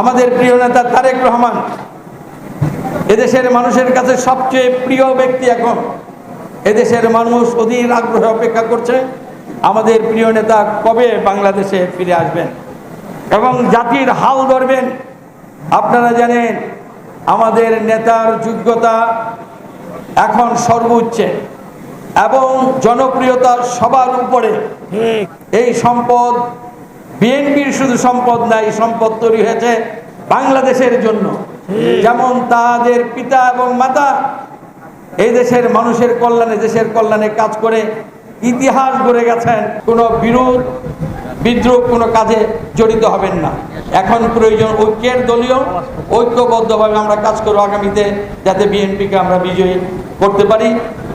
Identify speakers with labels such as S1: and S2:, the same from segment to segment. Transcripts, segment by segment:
S1: আমাদের প্রিয় নেতা তারেক রহমান এদেশের মানুষের কাছে সবচেয়ে প্রিয় ব্যক্তি এখন। এদেশের মানুষ অধীর আগ্রহে অপেক্ষা করছে। আমাদের প্রিয় নেতা কবে বাংলাদেশে ফিরে আসবেন? এবং জাতির হাল ধরবেন? আপনারা জানেন আমাদের নেতার যোগ্যতা এখন সর্বোচ্চে এবং জনপ্রিয়তা সবার উপরে। এই সম্পদ বিএনপির শুধু সম্পদ নাই সম্পদ তৈরি হয়েছে বাংলাদেশের জন্য। যেমন তাদের পিতা এবং মাতা এই দেশের মানুষের কল্যাণে দেশের কল্যাণে কাজ করে ইতিহাস গড়ে গেছেন। কোনো বিরোধ বিদ্রোহ কোনো কাজে জড়িত হবেন না। এখন প্রয়োজন ঐক্যের দলীয় ঐক্যবদ্ধভাবে আমরা কাজ করব আগামীতে যাতে বিএনপিকে আমরা বিজয়ী করতে পারি।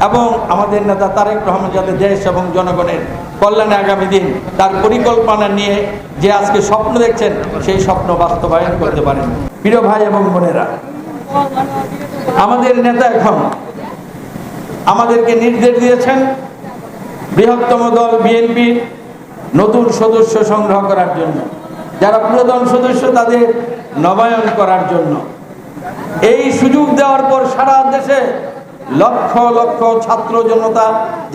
S1: এবং আমাদের নেতা তারেক রহমান যাতে দেশ এবং জনগণের কল্যাণে আগামী দিন তার পরিকল্পনা নিয়ে যে আজকে স্বপ্ন দেখছেন, সেই স্বপ্ন বাস্তবায়ন করতে পারেন। প্রিয় ভাই এবং বোনেরা, আমাদের নেতা এখন আমাদেরকে নির্দেশ দিয়েছেন, বৃহত্তম দল বিএনপি নতুন সদস্য সংগ্রহ করার জন্য, যারা পুরাতন সদস্য তাদের নবায়ন করার জন্য। এই সুযোগ দেওয়ার পর সারা দেশে লক্ষ লক্ষ ছাত্র জনতা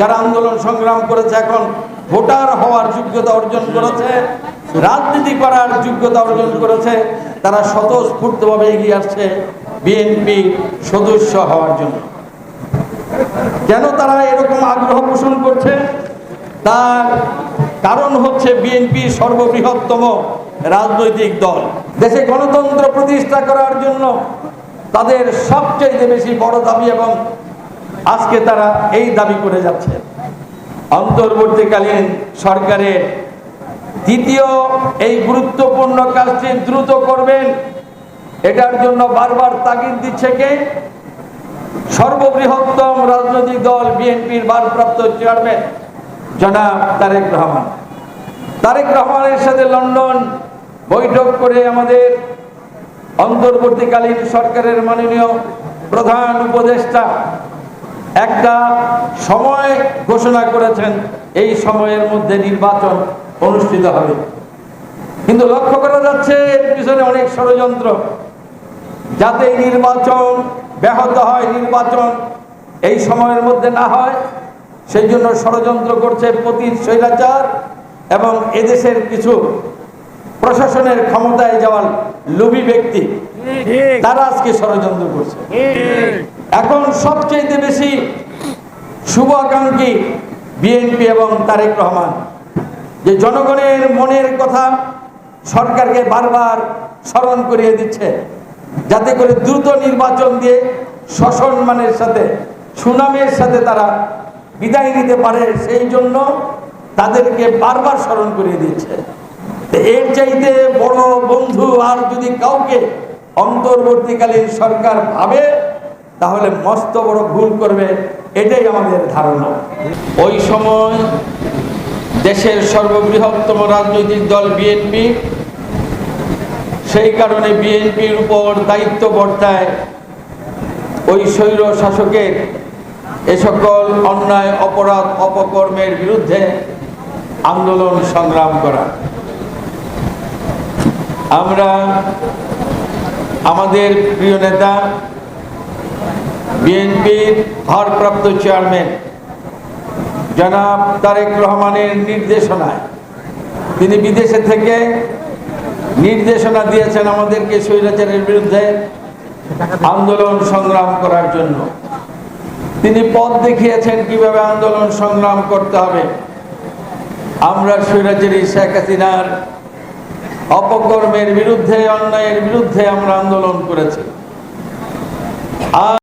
S1: যারা আন্দোলন সংগ্রাম করেছে এখন ভোটার হওয়ার যোগ্যতা অর্জন করেছে, রাজনীতি করার যোগ্যতা অর্জন করেছে, তারা স্বতঃস্ফূর্তভাবে এগিয়ে আসছে বিএনপি সদস্য হওয়ার জন্য। কেন তারা এরকম আগ্রহ পোষণ করছে? তার কারণ হচ্ছে বিএনপি সর্ববৃহত্তম রাজনৈতিক দল। দেশে গণতন্ত্র প্রতিষ্ঠা করার জন্য তাদের সবচেয়ে বেশি বড় দাবি এবং আজকে তারা এই দাবি করে যাচ্ছে। অন্তর্বর্তীকালীন সরকারের দ্বিতীয় এই গুরুত্বপূর্ণ কাজটি দ্রুত করবেন, এটার জন্য বারবার তাগিদ দিচ্ছে কে? সর্ববৃহত্তম রাজনৈতিক দল বিএনপির ভারপ্রাপ্ত চেয়ারম্যান জনাব তারেক রহমান। তারেক রহমানের সাথে লন্ডন বৈঠক করে আমাদের অন্তর্বর্তীকালীন সরকারের মাননীয় প্রধান উপদেষ্টা একটা সময় ঘোষণা করেছেন এই সময়ের মধ্যে নির্বাচন অনুষ্ঠিত হবে। কিন্তু লক্ষ্য করা যাচ্ছে এর পিছনে অনেক ষড়যন্ত্র। যাতে নির্বাচন ব্যাহত হয় নির্বাচন এই সময়ের মধ্যে না হয় সেই জন্য ষড়যন্ত্র করছে প্রতি স্বৈরাচার এবং এদেশের কিছু প্রশাসনের ক্ষমতায় যাওয়ার লোভী ব্যক্তি। তারা আজকে ষড়যন্ত্র করছে। এখন সবচেয়ে বেশি শুভাকাঙ্ক্ষী বিএনপি এবং তারেক রহমান। যে জনগণের মনের কথা সরকারকে বারবার স্মরণ করিয়ে দিচ্ছে, যাতে করে দ্রুত নির্বাচন দিয়ে সসম্মানের সাথে, সুনামের সাথে তারা বিদায় নিতে পারে, সেই জন্য তাদেরকে বারবার স্মরণ করিয়ে দিচ্ছে। এর চাইতে বড় বন্ধু আর যদি কাউকে অন্তর্বর্তীকালীন সরকার ভাবে তাহলে মস্ত বড় ভুল করবে, এটাই আমাদের ধারণা। ওই সময় দেশের সর্ববৃহত্তম রাজনৈতিক দল বিএনপি সেই কারণে বিএনপির উপর দায়িত্ব বর্তায় ওই স্বৈর শাসকের এ সকল অন্যায়, অপরাধ, অপকর্মের বিরুদ্ধে আন্দোলন সংগ্রাম করা। আমরা আমাদের প্রিয় নেতা বিএনপির ভারপ্রাপ্ত চেয়ারম্যান জনাব তারেক রহমানের নির্দেশনায়। তিনি বিদেশে থেকে নির্দেশনা দিয়েছেন আমাদেরকে স্বৈরাচারের বিরুদ্ধে আন্দোলন সংগ্রাম করার জন্য। তিনি পথ দেখিয়েছেন কীভাবে আন্দোলন সংগ্রাম করতে হবে। আমরা স্বৈরাচারী শেখ হাসিনার অপকর্মের বিরুদ্ধে, অন্যায়ের বিরুদ্ধে আমরা আন্দোলন করেছি।